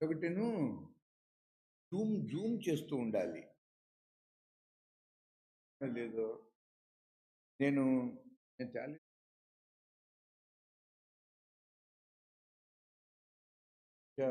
ఒకటిను Zoom Zoom చేస్తూ ఉండాలి. లేదు నేను నేను చాలా ఇంకా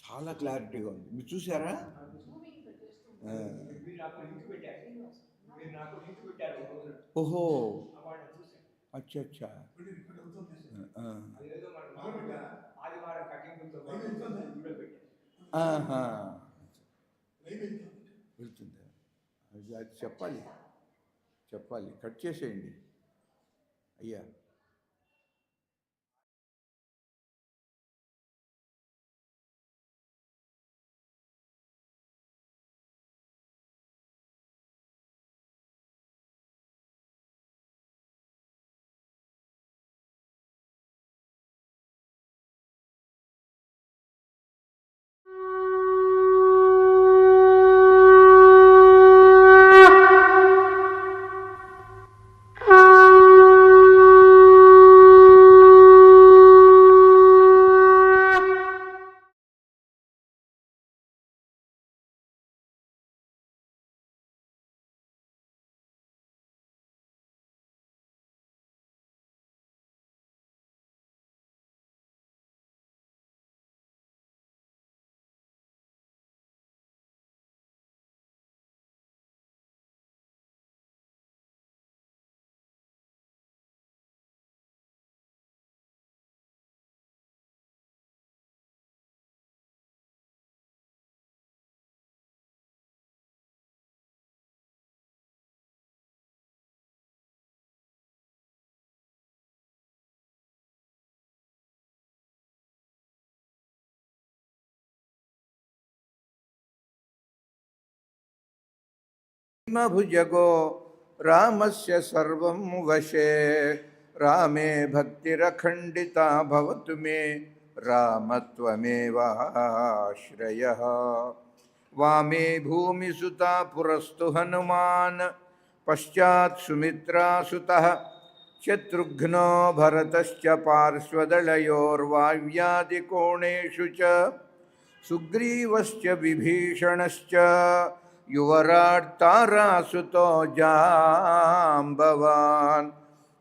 చాలా క్లారిటీగా ఉంది. మీరు చూసారా ఓహో. అచ్చా అచ్చా. వెళ్తుందా. అది అది చెప్పాలి. చెప్పాలి. కట్ చేసేయండి. అయ్యా. न भुजगो रामस्य सर्वं वशे। रामे भक्तिरखण्डिता भवतु मे। रामत्वमेवाश्रयः। वामे भूमिसुता पुरस्तु हनुमान्। पश्चात् सुमित्रासुतः शत्रुघ्नो भरतश्च पार्श्वदलयोर्वाव्यादिकोणेषु च। सुग्रीवश्च विभीषणश्च। युवराट्तारासुतो जाम्बवान्।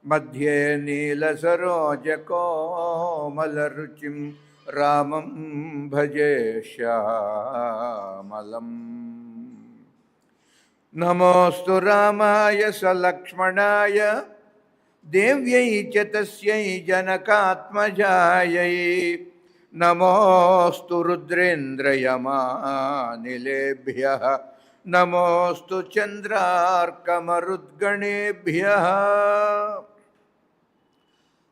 मध्ये नीलसरोजकोमलरुचिं रामं भजे श्यामलम्। नमोऽस्तु रामाय स लक्ष्मणाय देव्यै च तस्यै जनकात्मजायै। नमोऽस्तु रुद्रेन्द्रयमानिलेभ्यः। नमोस्तु चन्द्रार्कमरुद्गणेभ्यः।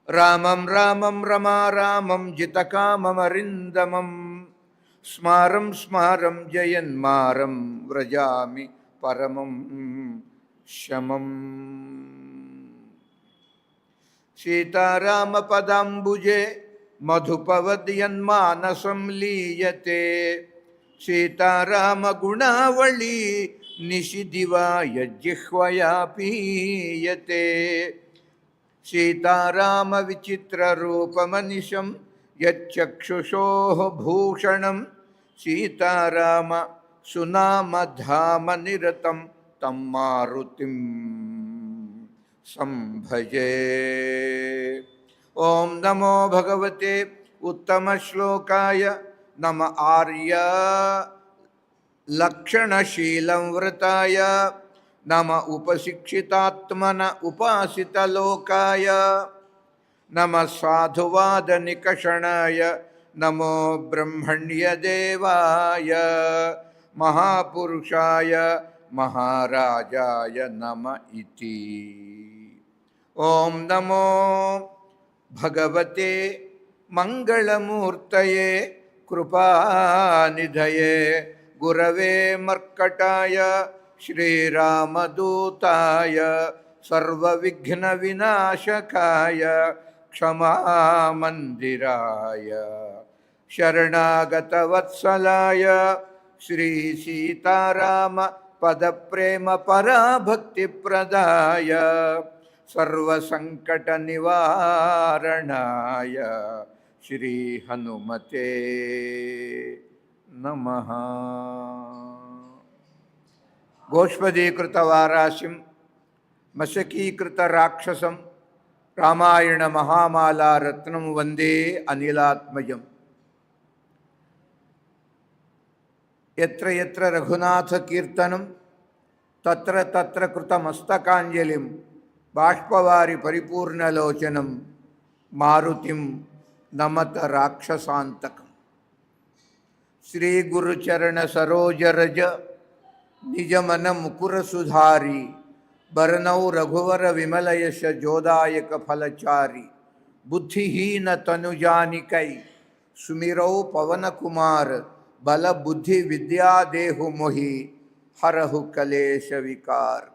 रामं रामं रमा रामं जितकाममरिन्दमं, स्मारं स्मारं, जयन्मारं, व्रजामि परमं शमम्। सीतारामपदाम्बुजे मधुपवद्यन्मानसं लीयते। సీతారామపదాంబుజే మధుపవద్యన్మానసం లీయతే సీతారామగుణావళీ నిశిదివాయ జిహ్వయా పీయతే సీతారామవిచిత్రరూపమనిశం యచ్చక్షుషోः భూషణం. సీతారామ సునామధామనిరతం తం మారుతిం సంభజే. ఓం నమో భగవతే ఉత్తమశ్లోకాయ నమ नम आर्य लक्षणशीलं वृताय। नम उपशिक्षितात्मन उपासितलोकाय नम साधुवाद साधुवादनिकषणाय नमो ब्रह्मण्यदेवाय महापुरुषाय, महाराजाय नम इति। ॐ नमो भगवते मंगलमूर्त గురవే మర్కటాయ శ్రీరామదూతాయ సర్వవిఘ్న వినాశకాయ క్షమామందిరాయ శరణాగతవత్సలాయ శ్రీ సీతారామ శ్రీ హనుమతే నమ గోష్పదీకృత వారాశిం మశకీకృత రాక్షసం రామాయణ మహామాలారత్నం వందే అనిలాత్మజం ఎత్ర ఎత్ర రఘునాథ కీర్తనం తత్ర తత్ర కృతమస్తకాంజలిం బాష్పవారి పరిపూర్ణలోచనం మారుతిం नमत राक्षसान्तकं श्रीगुरुचरणसरोजरज निजमनमुकुरसुधारी बरनौ रघुवर विमलयश जोदायक फलचारी जोदायकफलचारी बुद्धिहीनतनुजानिकै सुमिरौ पवनकुमार बलबुद्धिविद्यादेहु मोहि, हरहु कलेशविकार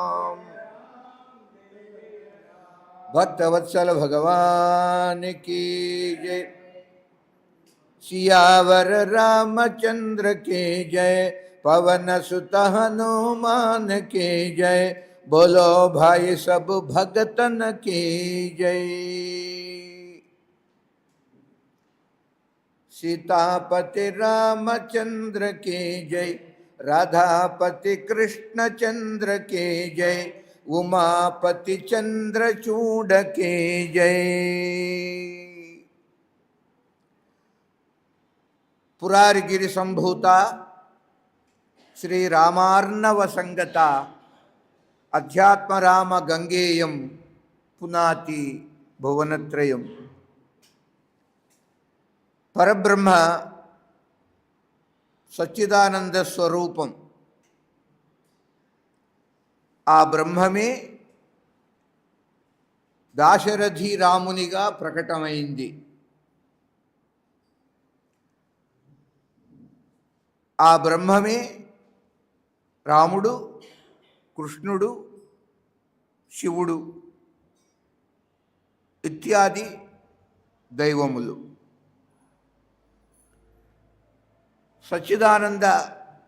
भक्तवत्सल भगवान की जय। सियावर रामचंद्र के जय, पवन सुत हनुमान के जय। बोलो भाई सब भगतन के जय। सीतापति रामचंद्र के जय, राधापति कृष्ण चंद्र के जय। उमापति चंद्रचूड के जय ಪುರಾರಿಗಿರಿ ಸಂಭೂತ ಶ್ರೀ ರಾಮಾರ್ಣವ ಸಂಗತ ಅಧ್ಯಾತ್ಮರಾಮ ಗಂಗೇಯಂ ಪುನಾತಿ ಭುವನತ್ರಯಂ ಪರಬ್ರಹ್ಮ ಸಚ್ಚಿದಾನಂದ ಸ್ವರೂಪಂ ఆ బ్రహ్మమే దాశరథి రామునిగా ప్రకటమైంది. ఆ బ్రహ్మమే రాముడు కృష్ణుడు శివుడు ఇత్యాది దైవములు. సచ్చిదానంద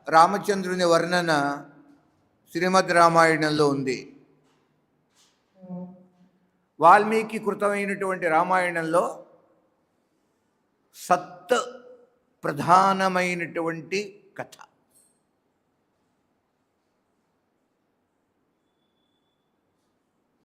రామచంద్రుని వర్ణన శ్రీమద్ రామాయణంలో ఉంది. వాల్మీకి కృతమైనటువంటి రామాయణంలో సత్ ప్రధానమైనటువంటి కథ.